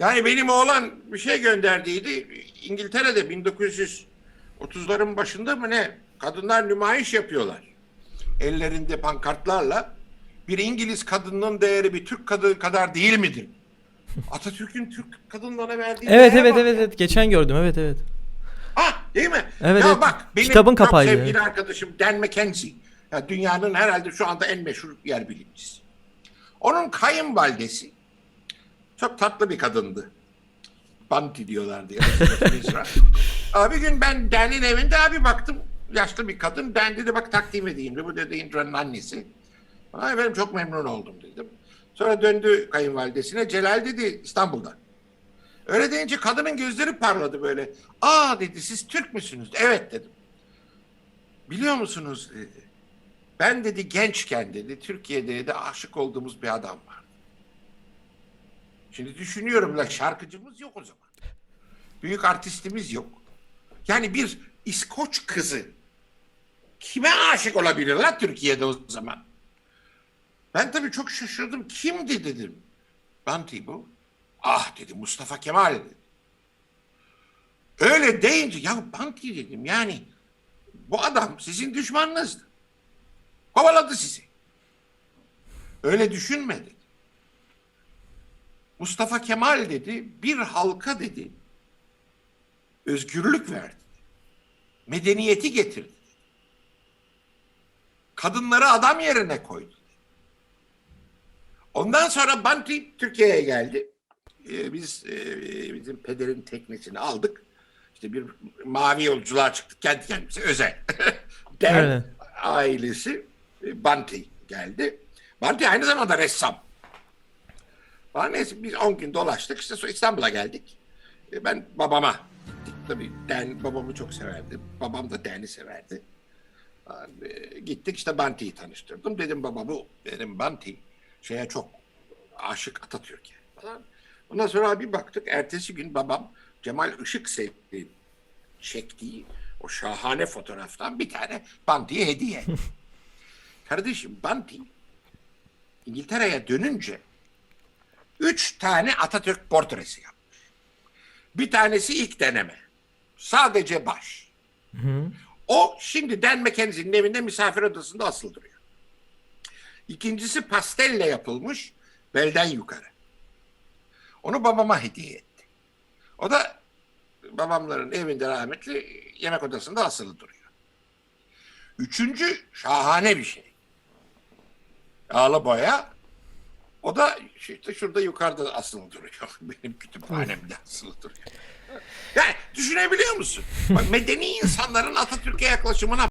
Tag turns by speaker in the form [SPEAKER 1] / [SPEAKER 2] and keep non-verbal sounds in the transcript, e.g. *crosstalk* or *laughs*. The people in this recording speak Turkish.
[SPEAKER 1] Yani benim oğlan bir şey gönderdiydi. İngiltere'de 1930'ların başında mı ne? Kadınlar nümayiş yapıyorlar. Ellerinde pankartlarla. Bir İngiliz kadının değeri bir Türk kadını kadar değil midir? *laughs* Atatürk'ün Türk kadınlarına verdiği
[SPEAKER 2] Evet evet evet
[SPEAKER 1] ya.
[SPEAKER 2] evet geçen gördüm evet evet.
[SPEAKER 1] Ha değil mi?
[SPEAKER 2] Evet,
[SPEAKER 1] ya
[SPEAKER 2] evet.
[SPEAKER 1] bak benim
[SPEAKER 2] Kitabın kapağıydı.
[SPEAKER 1] sevgili arkadaşım Dan McKenzie. Ya dünyanın herhalde şu anda en meşhur yer bilimcisi. Onun kayınvalidesi çok tatlı bir kadındı. Banti diyorlardı. ya. *laughs* abi gün ben Dan'in evinde abi baktım yaşlı bir kadın. Dan dedi bak takdim edeyim. Bu dedi Indra'nın annesi. Ay benim çok memnun oldum dedim. Sonra döndü kayınvalidesine. Celal dedi İstanbul'da. Öyle deyince kadının gözleri parladı böyle. Aa dedi siz Türk müsünüz? Evet dedim. Biliyor musunuz dedi. Ben dedi gençken dedi Türkiye'de dedi aşık olduğumuz bir adam var. Şimdi düşünüyorum la şarkıcımız yok o zaman. Büyük artistimiz yok. Yani bir İskoç kızı kime aşık olabilir la Türkiye'de o zaman? Ben tabii çok şaşırdım. Kimdi dedim. Banti bu. Ah dedi Mustafa Kemal dedi. Öyle deyince ya Banti dedim yani bu adam sizin düşmanınızdı. Kovaladı sizi. Öyle düşünme dedi. Mustafa Kemal dedi bir halka dedi özgürlük verdi. Medeniyeti getirdi. Kadınları adam yerine koydu. Ondan sonra Banti Türkiye'ye geldi. Ee, biz e, bizim pederin teknesini aldık. İşte bir mavi yolculuğa çıktık kendi kendimize özel. *laughs*
[SPEAKER 2] Öyle.
[SPEAKER 1] ailesi e, Banti geldi. Banti aynı zamanda ressam. Falan neyse biz 10 gün dolaştık işte sonra İstanbul'a geldik. E, ben babama gittik. Tabii Den babamı çok severdi. Babam da Den'i severdi. E, gittik işte Banti'yi tanıştırdım. Dedim baba bu benim Banti şeye çok aşık Atatürk'e falan. Ondan sonra bir baktık ertesi gün babam Cemal Işık Sevdi'nin çektiği o şahane fotoğraftan bir tane Banti'ye hediye. *laughs* Kardeşim Banti İngiltere'ye dönünce üç tane Atatürk portresi yapmış. Bir tanesi ilk deneme. Sadece baş. O şimdi Dan Mackenzie'nin evinde misafir odasında asılı duruyor. İkincisi pastelle yapılmış belden yukarı. Onu babama hediye etti. O da babamların evinde rahmetli yemek odasında asılı duruyor. Üçüncü şahane bir şey. Yağlı boya. O da işte şurada yukarıda asılı duruyor. *laughs* Benim kütüphanemde asılı duruyor. Yani düşünebiliyor musun? Bak medeni insanların Atatürk'e yaklaşımına